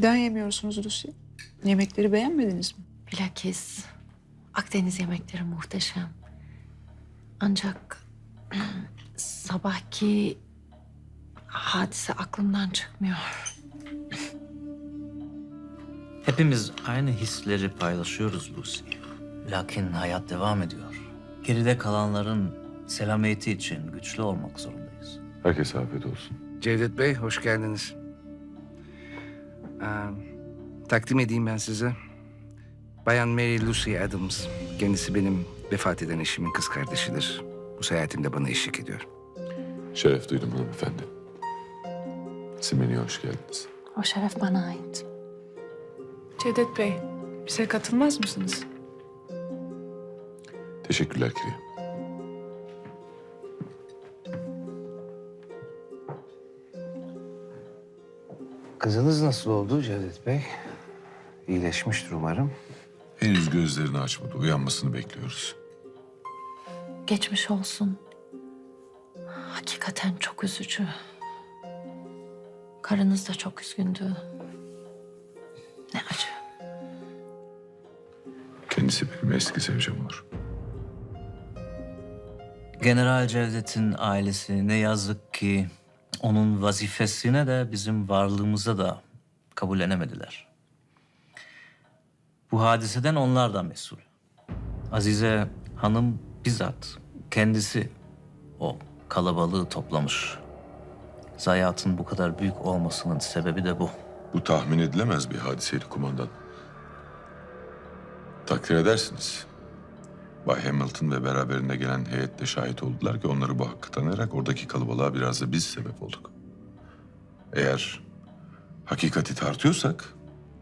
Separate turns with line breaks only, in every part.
Neden yemiyorsunuz Lucy? Yemekleri beğenmediniz mi?
Bilakis Akdeniz yemekleri muhteşem. Ancak sabahki hadise aklımdan çıkmıyor.
Hepimiz aynı hisleri paylaşıyoruz Lucy. Lakin hayat devam ediyor. Geride kalanların selameti için güçlü olmak zorundayız.
Herkese afiyet olsun.
Cevdet Bey, hoş geldiniz. Ee, takdim edeyim ben size. Bayan Mary Lucy Adams. Kendisi benim vefat eden eşimin kız kardeşidir. Bu seyahatimde bana eşlik ediyor.
Şeref duydum hanımefendi. Simeni'ye hoş geldiniz.
O şeref bana ait.
Cevdet Bey, bize katılmaz mısınız?
Teşekkürler Kiriye.
Kızınız nasıl oldu Cevdet Bey? İyileşmiştir umarım.
Henüz gözlerini açmadı. Uyanmasını bekliyoruz.
Geçmiş olsun. Hakikaten çok üzücü. Karınız da çok üzgündü. Ne acı.
Kendisi benim eski sevcem olur.
General Cevdet'in ailesi ne yazık ki onun vazifesine de bizim varlığımıza da kabullenemediler. Bu hadiseden onlar da mesul. Azize Hanım bizzat kendisi o kalabalığı toplamış. Zayiatın bu kadar büyük olmasının sebebi de bu.
Bu tahmin edilemez bir hadiseydi kumandan. Takdir edersiniz. Bay Hamilton ve beraberinde gelen heyet de şahit oldular ki onları bu hakkı tanıyarak oradaki kalabalığa biraz da biz sebep olduk. Eğer hakikati tartıyorsak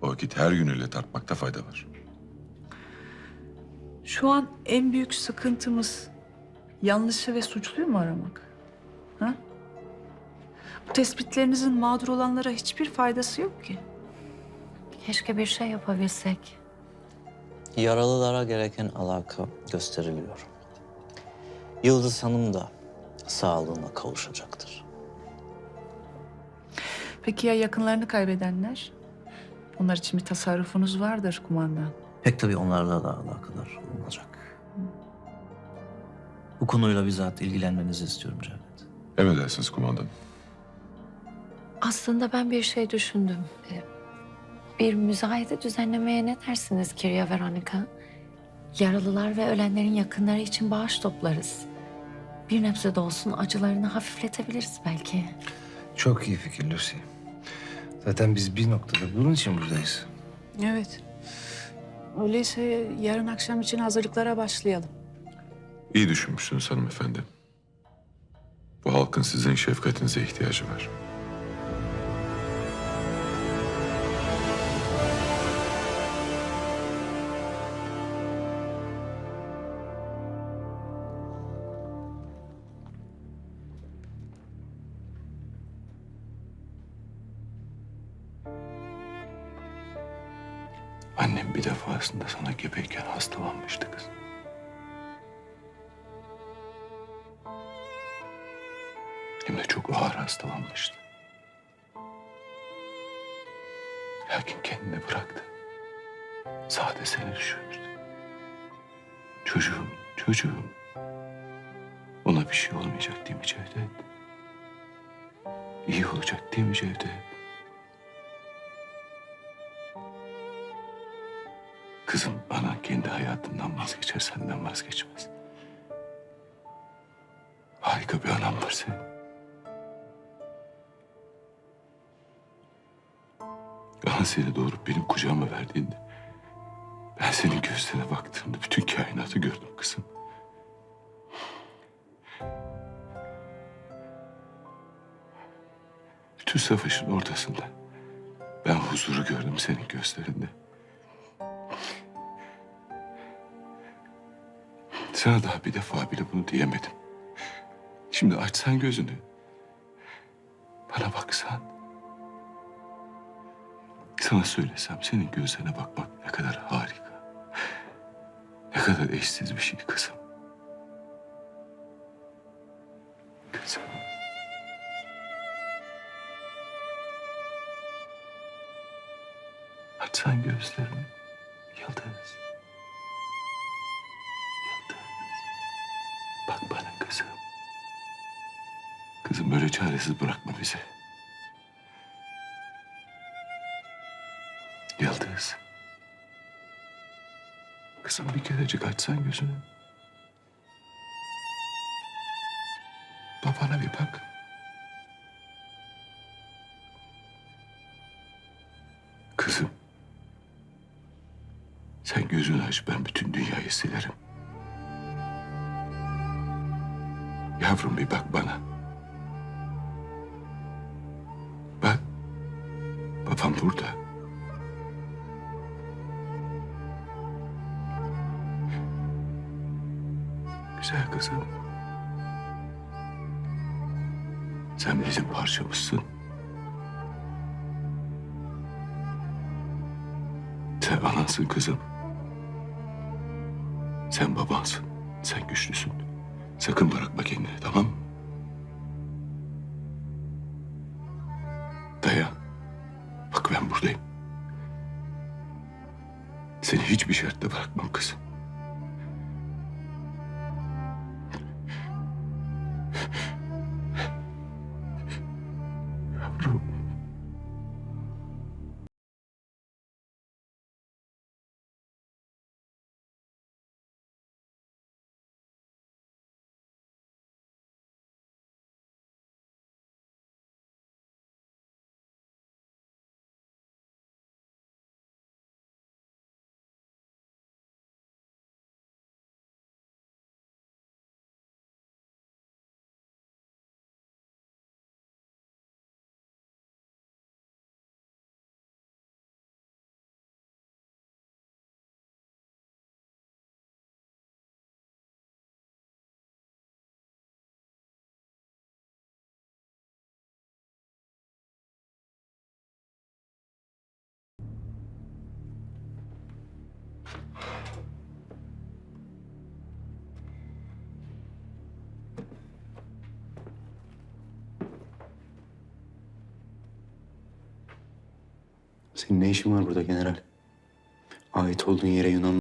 o vakit her yönüyle tartmakta fayda var.
Şu an en büyük sıkıntımız yanlışı ve suçluyu mu aramak? Ha? Bu tespitlerinizin mağdur olanlara hiçbir faydası yok ki.
Keşke bir şey yapabilsek.
Yaralılara gereken alaka gösteriliyor. Yıldız Hanım da sağlığına kavuşacaktır.
Peki ya yakınlarını kaybedenler? Onlar için bir tasarrufunuz vardır kumandan.
Pek tabii onlarla da alakadar olunacak. Bu konuyla bizzat ilgilenmenizi istiyorum Cevdet.
Emredersiniz kumandan.
Aslında ben bir şey düşündüm. Ee, Bir müzayede düzenlemeye ne dersiniz Kirya Veronica? Yaralılar ve ölenlerin yakınları için bağış toplarız. Bir nebze de olsun acılarını hafifletebiliriz belki.
Çok iyi fikir Lucy. Zaten biz bir noktada bunun için buradayız.
Evet. Öyleyse yarın akşam için hazırlıklara başlayalım.
İyi düşünmüşsünüz hanımefendi. Bu halkın sizin şefkatinize ihtiyacı var.
Annem bir defasında sana gebeyken hastalanmıştı kız. Hem de çok ağır hastalanmıştı. Lakin kendini bıraktı. Sade seni düşünmüştü. Çocuğum, çocuğum. Ona bir şey olmayacak değil mi Cevdet? İyi olacak değil mi Cevdet? Kızım anan kendi hayatından vazgeçer, senden vazgeçmez. Harika bir anam var senin. Anan seni doğurup benim kucağıma verdiğinde... ...ben senin gözlerine baktığımda bütün kainatı gördüm kızım. Bütün savaşın ortasında... ...ben huzuru gördüm senin gözlerinde. Sana daha bir defa bile bunu diyemedim. Şimdi açsan gözünü. Bana baksan. Sana söylesem senin gözlerine bakmak ne kadar harika. Ne kadar eşsiz bir şey kızım. Kızım. Açsan gözlerini. Yıldız. Bak bana kızım. Kızım böyle çaresiz bırakma bizi. Yıldız. Kızım bir kerecik açsan gözünü. Babana bir bak. Kızım. Sen gözünü aç ben bütün dünyayı silerim. Yavrum bir bak bana. Bak. Babam burada. Güzel kızım. Sen bizim parçamızsın. Sen anansın kızım. Sen babansın. Sen güçlüsün. Sakın bırakma kendini tamam mı? Dayan. Bak ben buradayım. Seni hiçbir şartta bırakmam kızım.
Senin ne işin var burada general? Ait olduğun yere Yunan